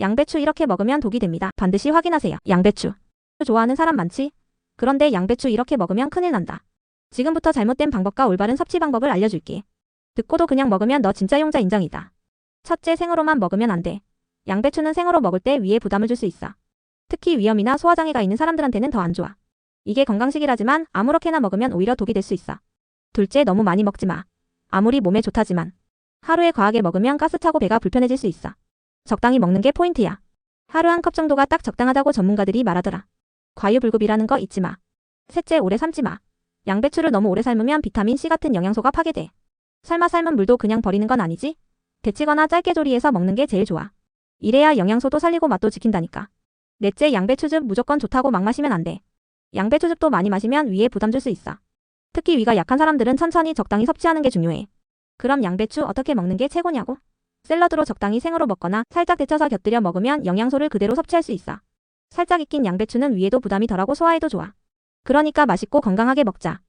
양배추 이렇게 먹으면 독이 됩니다. 반드시 확인하세요. 양배추. 좋아하는 사람 많지? 그런데 양배추 이렇게 먹으면 큰일 난다. 지금부터 잘못된 방법과 올바른 섭취 방법을 알려줄게. 듣고도 그냥 먹으면 너 진짜 용자 인정이다. 첫째 생으로만 먹으면 안 돼. 양배추는 생으로 먹을 때 위에 부담을 줄 수 있어. 특히 위염이나 소화장애가 있는 사람들한테는 더 안 좋아. 이게 건강식이라지만 아무렇게나 먹으면 오히려 독이 될 수 있어. 둘째 너무 많이 먹지 마. 아무리 몸에 좋다지만 하루에 과하게 먹으면 가스 차고 배가 불편해질 수 있어. 적당히 먹는 게 포인트야. 하루 한 컵 정도가 딱 적당하다고 전문가들이 말하더라. 과유불급이라는 거 잊지 마. 셋째 오래 삶지 마. 양배추를 너무 오래 삶으면 비타민 C 같은 영양소가 파괴돼. 삶아 삶은 물도 그냥 버리는 건 아니지? 데치거나 짧게 조리해서 먹는 게 제일 좋아. 이래야 영양소도 살리고 맛도 지킨다니까. 넷째 양배추즙 무조건 좋다고 막 마시면 안 돼. 양배추즙도 많이 마시면 위에 부담 줄 수 있어. 특히 위가 약한 사람들은 천천히 적당히 섭취하는 게 중요해. 그럼 양배추 어떻게 먹는 게 최고냐고? 샐러드로 적당히 생으로 먹거나 살짝 데쳐서 곁들여 먹으면 영양소를 그대로 섭취할 수 있어. 살짝 익힌 양배추는 위에도 부담이 덜하고 소화에도 좋아. 그러니까 맛있고 건강하게 먹자.